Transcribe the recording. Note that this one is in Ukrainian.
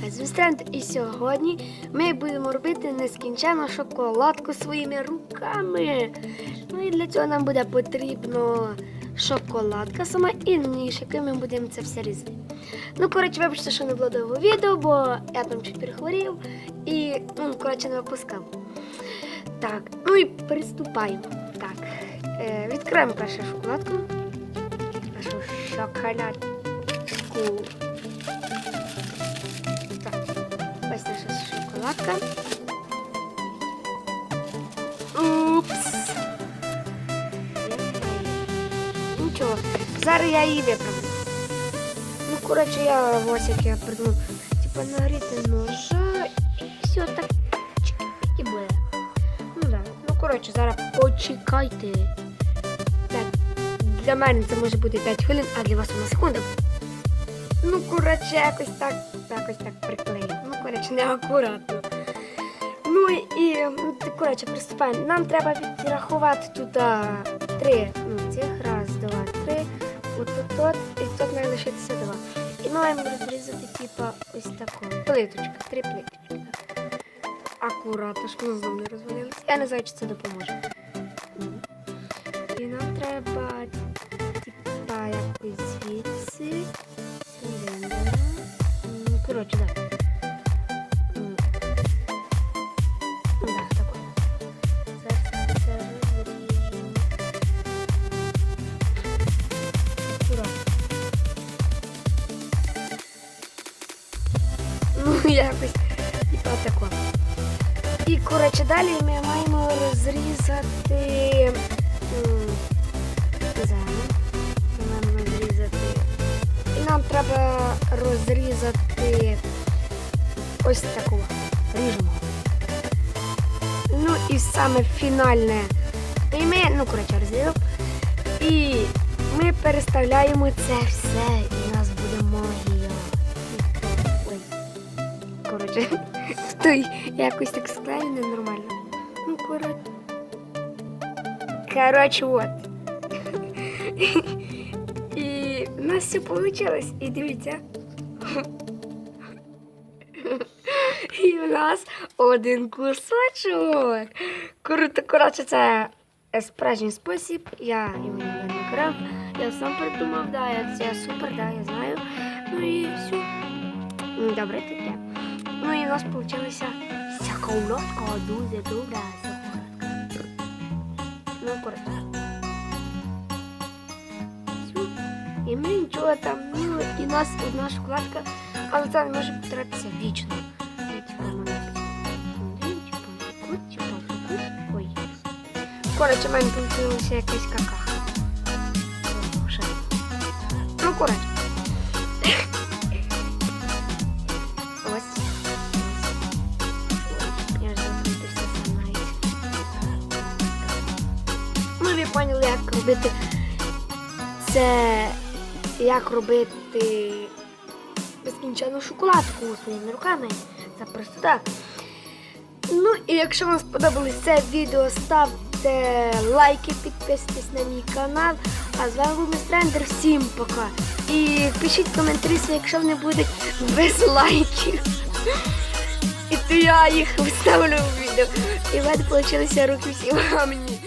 Хезмістренд, і сьогодні ми будемо робити нескінчену шоколадку своїми руками. Ну і для цього нам буде потрібно шоколадка сама і ніж, яким ми будемо це все різати. Ну, коротше, вибачте, що не було довго відео, бо я там чуть перехворів і, ну, коротше, не випускав. Так, ну і приступаємо. Так, е, відкриємо першу шоколадку. Нашу шоколадку. Шоколадка. Упс. Нічого, зараз я її виправлю. Ну, коротше, я ось як я придумав, типа нагріти ножа і все так і буде. Ну да. Ну, коротше, зараз почекайте. Так, для мене це може бути 5 хвилин, а для вас вона секунда. Ну, коротше, якось так, якось так приклеїть. Ну, коротше, неакуратно. Ну і, ну, коротше, приступаємо. Нам треба відрахувати тут а, три. Ну, цих раз, два, три. От тут, от, і тут має лишитися два. І ми маємо розрізати, типа, ось таку. Плиточка, три плиточки. Акуратно, щоб воно знову не розвалилося. Я не знаю, чи це допоможе. І нам треба, якось, типа тако. І, коротше, далі ми маємо розрізати. м, Зараз. Ми маємо розрізати. І нам треба розрізати ось таку. Ріжемо. Ну і саме фінальне. І ми, ну, коротше, розрізав. І ми переставляємо це все, Коротше, той якось так склею ненормально. Ну, коротше. Коротше, от. І у нас все вийшло. І дивіться. І у нас один кусочок. Круто, коротше, це справжній спосіб. Я його не накрав. Я сам придумав, да, я, це супер, да, я знаю. Ну і все. Добре, таке. Ну і у нас вийшла шоколадка, дуже добра шоколадка. Ну, коротше. Всю. І ми нічого там мили, і у нас одна шоколадка, але це не може потратитися вічно. Ну. Ой. Коротше, в мене вийшла якась какаха. Ну, коротше. Робити це. Як робити безкінчену шоколадку своїми руками. Це просто так. Ну і якщо вам сподобалось це відео, ставте лайки, підписуйтесь на мій канал. А з вами був Містрендер. Всім пока. І пишіть коментарі, якщо вони будуть без лайків. І то я їх вставлю в відео. І в мене вийшли руки всі мамні.